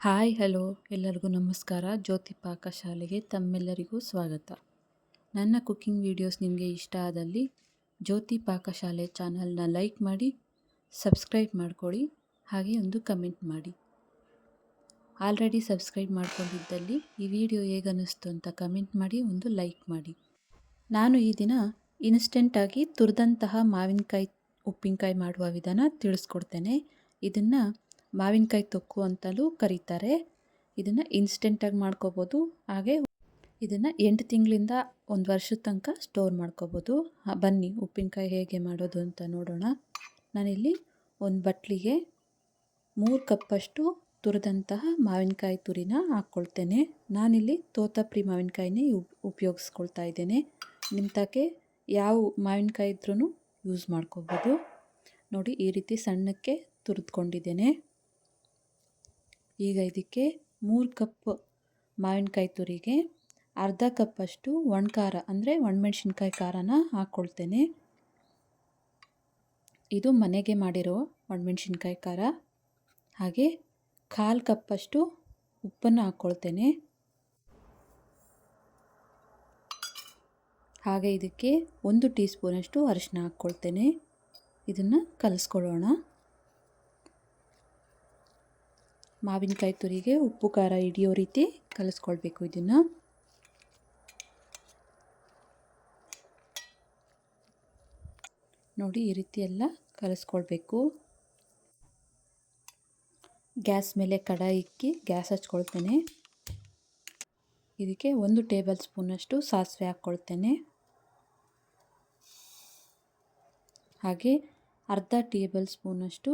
Hi, hello. ಎಲ್ಲರಿಗೂ ನಮಸ್ಕಾರ. ಜ್ಯೋತಿ ಪಾಕಶಾಲೆಗೆ ತಮ್ಮೆಲ್ಲರಿಗೂ ಸ್ವಾಗತ. ನನ್ನ ಕುಕ್ಕಿಂಗ್ ವಿಡಿಯೋಸ್ ನಿಮಗೆ ಇಷ್ಟ ಆದಲ್ಲಿ ಜ್ಯೋತಿ ಪಾಕಶಾಲೆ ಚಾನಲ್ನ ಲೈಕ್ ಮಾಡಿ, ಸಬ್ಸ್ಕ್ರೈಬ್ ಮಾಡ್ಕೊಳ್ಳಿ, ಹಾಗೆ ಒಂದು ಕಮೆಂಟ್ ಮಾಡಿ. ಆಲ್ರೆಡಿ ಸಬ್ಸ್ಕ್ರೈಬ್ ಮಾಡ್ಕೊಂಡಿದ್ದಲ್ಲಿ ಈ ವಿಡಿಯೋ ಹೇಗನ್ನಿಸ್ತು ಅಂತ ಕಮೆಂಟ್ ಮಾಡಿ, ಒಂದು ಲೈಕ್ ಮಾಡಿ. ನಾನು ಈ ದಿನ ಇನ್ಸ್ಟೆಂಟಾಗಿ ತುರಿದಂತಹ ಮಾವಿನಕಾಯಿ, ಉಪ್ಪಿನಕಾಯಿ ಮಾಡುವ ವಿಧಾನ ತಿಳಿಸ್ಕೊಡ್ತೇನೆ. ಇದನ್ನು ಮಾವಿನಕಾಯಿ ತೊಕ್ಕು ಅಂತಲೂ ಕರೀತಾರೆ. ಇದನ್ನು ಇನ್ಸ್ಟೆಂಟಾಗಿ ಮಾಡ್ಕೋಬೋದು. ಹಾಗೆ ಇದನ್ನು ಎಂಟು ತಿಂಗಳಿಂದ ಒಂದು ವರ್ಷದ ತನಕ ಸ್ಟೋರ್ ಮಾಡ್ಕೋಬೋದು. ಬನ್ನಿ ಉಪ್ಪಿನಕಾಯಿ ಹೇಗೆ ಮಾಡೋದು ಅಂತ ನೋಡೋಣ. ನಾನಿಲ್ಲಿ ಒಂದು ಬಟ್ಲಿಗೆ ಮೂರು ಕಪ್ಪಷ್ಟು ತುರಿದಂತಹ ಮಾವಿನಕಾಯಿ ತುರಿನ ಹಾಕ್ಕೊಳ್ತೇನೆ ನಾನಿಲ್ಲಿ ತೋತಪ್ರಿ ಮಾವಿನಕಾಯಿನೇ ಉಪಯೋಗಿಸ್ಕೊಳ್ತಾ ಇದ್ದೇನೆ. ನಿಂತಕ್ಕೆ ಯಾವ ಮಾವಿನಕಾಯಿ ಇದ್ರೂ ಯೂಸ್ ಮಾಡ್ಕೋಬೋದು. ನೋಡಿ ಈ ರೀತಿ ಸಣ್ಣಕ್ಕೆ ತುರಿದ್ಕೊಂಡಿದ್ದೇನೆ. ಈಗ ಇದಕ್ಕೆ ಮೂರು ಕಪ್ ಮಾವಿನಕಾಯಿ ತುರಿಗೆ, ಅರ್ಧ ಕಪ್ಪಷ್ಟು ಒಣಖಾರ ಅಂದರೆ ಒಣಮೆಣ್ಸಿನ್ಕಾಯಿ ಖಾರನ ಹಾಕ್ಕೊಳ್ತೇನೆ ಇದು ಮನೆಗೆ ಮಾಡಿರೋ ಒಣಮೆಣ್ಸಿನ್ಕಾಯಿ ಖಾರ. ಹಾಗೆ ಕಾಲು ಕಪ್ಪಷ್ಟು ಉಪ್ಪನ್ನು ಹಾಕ್ಕೊಳ್ತೇನೆ ಹಾಗೆ ಇದಕ್ಕೆ ಒಂದು ಟೀ ಸ್ಪೂನಷ್ಟು ಅರಿಶಿನ ಹಾಕ್ಕೊಳ್ತೇನೆ ಇದನ್ನು ಕಲಿಸ್ಕೊಳ್ಳೋಣ. ಮಾವಿನಕಾಯಿ ತುರಿಗೆ ಉಪ್ಪು ಖಾರ ಹಿಡಿಯೋ ರೀತಿ ಕಲಿಸ್ಕೊಳ್ಬೇಕು ಇದನ್ನು. ನೋಡಿ ಈ ರೀತಿ ಎಲ್ಲ ಕಲಿಸ್ಕೊಳ್ಬೇಕು ಗ್ಯಾಸ್ ಮೇಲೆ ಕಡಾಯಿ ಇಕ್ಕಿ ಗ್ಯಾಸ್ ಹಚ್ಕೊಳ್ತೇನೆ. ಇದಕ್ಕೆ ಒಂದು ಟೇಬಲ್ ಸ್ಪೂನಷ್ಟು ಸಾಸಿವೆ ಹಾಕ್ಕೊಳ್ತೇನೆ. ಹಾಗೆ ಅರ್ಧ ಟೇಬಲ್ ಸ್ಪೂನಷ್ಟು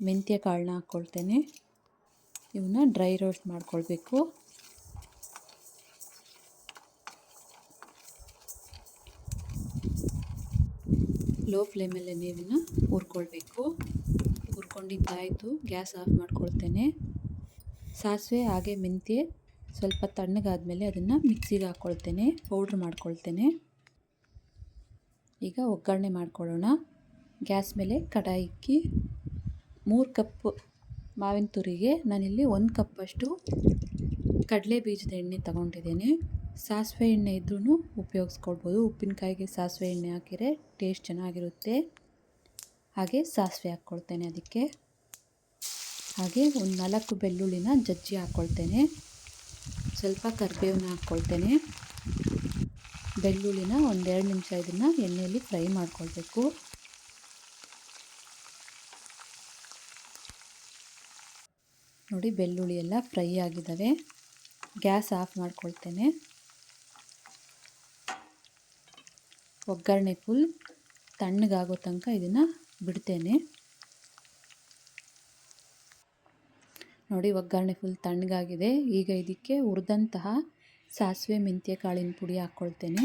ಮೆಂತ್ಯ ಕಾಳನ್ನ ಹಾಕ್ಕೊಳ್ತೇನೆ. ಇವನ್ನ ಡ್ರೈ ರೋಸ್ಟ್ ಮಾಡ್ಕೊಳ್ಬೇಕು. ಲೋ ಫ್ಲೇಮಲ್ಲೇ ನೀವನ್ನ ಹುರ್ಕೊಳ್ಬೇಕು. ಹುರ್ಕೊಂಡಿದ್ದಾಯಿತು, ಗ್ಯಾಸ್ ಆಫ್ ಮಾಡ್ಕೊಳ್ತೇನೆ. ಸಾಸಿವೆ ಹಾಗೆ ಮೆಂತ್ಯ ಸ್ವಲ್ಪ ತಣ್ಣಗಾದಮೇಲೆ ಅದನ್ನು ಮಿಕ್ಸಿಗೆ ಹಾಕ್ಕೊಳ್ತೇನೆ ಪೌಡ್ರ್ ಮಾಡ್ಕೊಳ್ತೇನೆ. ಈಗ ಒಗ್ಗರಣೆ ಮಾಡ್ಕೊಳ್ಳೋಣ. ಗ್ಯಾಸ್ ಮೇಲೆ ಕಡಾಯಿ ಇಕ್ಕಿ, ಮೂರು ಕಪ್ ಮಾವಿನ ತುರಿಗೆ ನಾನಿಲ್ಲಿ ಒಂದು ಕಪ್ಪಷ್ಟು ಕಡಲೆ ಬೀಜದ ಎಣ್ಣೆ ತಗೊಂಡಿದ್ದೇನೆ. ಸಾಸಿವೆ ಎಣ್ಣೆ ಇದ್ರೂ ಉಪಯೋಗಿಸ್ಕೊಳ್ಬೋದು. ಉಪ್ಪಿನಕಾಯಿಗೆ ಸಾಸಿವೆ ಎಣ್ಣೆ ಹಾಕಿದರೆ ಟೇಸ್ಟ್ ಚೆನ್ನಾಗಿರುತ್ತೆ. ಹಾಗೆ ಸಾಸಿವೆ ಹಾಕ್ಕೊಳ್ತೇನೆ ಅದಕ್ಕೆ. ಹಾಗೆ ಒಂದು ನಾಲ್ಕು ಬೆಳ್ಳುಳ್ಳಿನ ಜಜ್ಜಿ ಹಾಕ್ಕೊಳ್ತೇನೆ. ಸ್ವಲ್ಪ ಕರಿಬೇವನ್ನ ಹಾಕ್ಕೊಳ್ತೇನೆ. ಬೆಳ್ಳುಳ್ಳಿನ ಒಂದೆರಡು ನಿಮಿಷ ಇದನ್ನು ಎಣ್ಣೆಯಲ್ಲಿ ಫ್ರೈ ಮಾಡ್ಕೊಳ್ಬೇಕು. ನೋಡಿ, ಬೆಳ್ಳುಳ್ಳಿ ಎಲ್ಲ ಫ್ರೈ ಆಗಿದ್ದಾವೆ ಗ್ಯಾಸ್ ಆಫ್ ಮಾಡ್ಕೊಳ್ತೇನೆ. ಒಗ್ಗರಣೆ ಫುಲ್ ತಣ್ಣಗಾಗೋ ತನಕ ಇದನ್ನು ಬಿಡ್ತೇನೆ. ನೋಡಿ, ಒಗ್ಗರಣೆ ಫುಲ್ ತಣ್ಣಗಾಗಿದೆ. ಈಗ ಇದಕ್ಕೆ ಹುರಿದಂತಹ ಸಾಸಿವೆ ಮೆಂತ್ಯ ಕಾಳಿನ ಪುಡಿ ಹಾಕ್ಕೊಳ್ತೇನೆ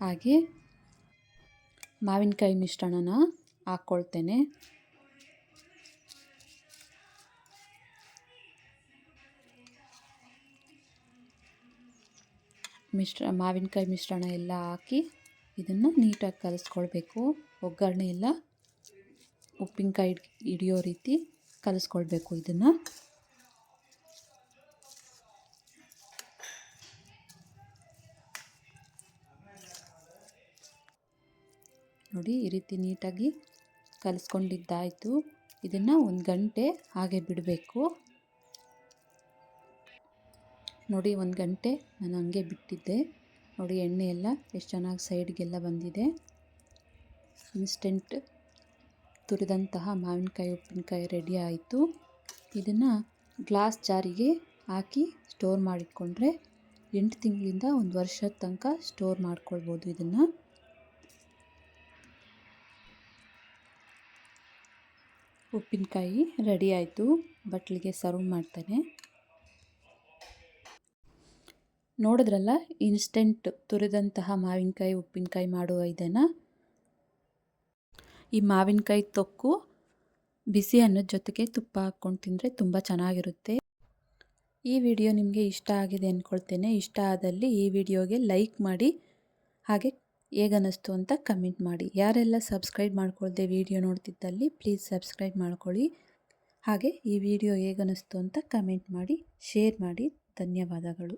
ಹಾಗೆ ಮಾವಿನಕಾಯಿ ಮಿಶ್ರಣನ ಹಾಕ್ಕೊಳ್ತೇನೆ ಮಿಶ್ರ, ಮಾವಿನಕಾಯಿ ಮಿಶ್ರಣ ಎಲ್ಲ ಹಾಕಿ ಇದನ್ನು ನೀಟಾಗಿ ಕಲಿಸ್ಕೊಳ್ಬೇಕು. ಒಗ್ಗರಣೆ ಎಲ್ಲ ಉಪ್ಪಿನಕಾಯಿ ಹಿಡಿಯೋ ರೀತಿ ಕಲಿಸ್ಕೊಳ್ಬೇಕು ಇದನ್ನು. ನೋಡಿ, ಈ ರೀತಿ ನೀಟಾಗಿ ಕಲಿಸ್ಕೊಂಡಿದ್ದಾಯಿತು. ಇದನ್ನು ಒಂದು ಗಂಟೆ ಹಾಗೆ ಬಿಡಬೇಕು. ನೋಡಿ, ಒಂದು ಗಂಟೆ ನಾನು ಹಂಗೆ ಬಿಟ್ಟಿದ್ದೆ. ನೋಡಿ, ಎಣ್ಣೆ ಎಲ್ಲ ಎಷ್ಟು ಚೆನ್ನಾಗಿ ಸೈಡ್ಗೆಲ್ಲ ಬಂದಿದೆ. ಇನ್ಸ್ಟೆಂಟ್ ತುರಿದಂತಹ ಮಾವಿನಕಾಯಿ, ಉಪ್ಪಿನಕಾಯಿ ರೆಡಿ ಆಯಿತು. ಇದನ್ನು ಗ್ಲಾಸ್ ಜಾರಿಗೆ ಹಾಕಿ ಸ್ಟೋರ್ ಮಾಡಿಟ್ಕೊಂಡ್ರೆ ಎಂಟು ತಿಂಗಳಿಂದ ಒಂದು ವರ್ಷದ ತನಕ ಸ್ಟೋರ್ ಮಾಡ್ಕೊಳ್ಬೋದು ಇದನ್ನು. ಉಪ್ಪಿನಕಾಯಿ ರೆಡಿ ಆಯಿತು. ಬಟ್ಲಿಗೆ ಸರ್ವ್ ಮಾಡ್ತೇನೆ. ನೋಡಿದ್ರಲ್ಲ, ಇನ್ಸ್ಟೆಂಟ್ ತುರಿದಂತಹ ಮಾವಿನಕಾಯಿ, ಉಪ್ಪಿನಕಾಯಿ ಮಾಡುವ ಇದನ್ನು? ಈ ಮಾವಿನಕಾಯಿ ತೊಕ್ಕು ಬಿಸಿ ಅನ್ನದ ಜೊತೆಗೆ ತುಪ್ಪ ಹಾಕ್ಕೊಂಡು ತಿಂದರೆ ತುಂಬ ಚೆನ್ನಾಗಿರುತ್ತೆ. ಈ ವಿಡಿಯೋ ನಿಮಗೆ ಇಷ್ಟ ಆಗಿದೆ ಅಂದ್ಕೊಳ್ತೇನೆ ಇಷ್ಟ ಆದಲ್ಲಿ ಈ ವಿಡಿಯೋಗೆ ಲೈಕ್ ಮಾಡಿ, ಹಾಗೆ ಹೇಗನ್ನಿಸ್ತು ಅಂತ ಕಮೆಂಟ್ ಮಾಡಿ. ಯಾರೆಲ್ಲ ಸಬ್ಸ್ಕ್ರೈಬ್ ಮಾಡ್ಕೊಳ್ದೆ ವಿಡಿಯೋ ನೋಡ್ತಿದ್ದಲ್ಲಿ, ಪ್ಲೀಸ್ ಸಬ್ಸ್ಕ್ರೈಬ್ ಮಾಡ್ಕೊಳ್ಳಿ. ಹಾಗೆ ಈ ವಿಡಿಯೋ ಹೇಗನ್ನಿಸ್ತು ಅಂತ ಕಮೆಂಟ್ ಮಾಡಿ, ಶೇರ್ ಮಾಡಿ. ಧನ್ಯವಾದಗಳು.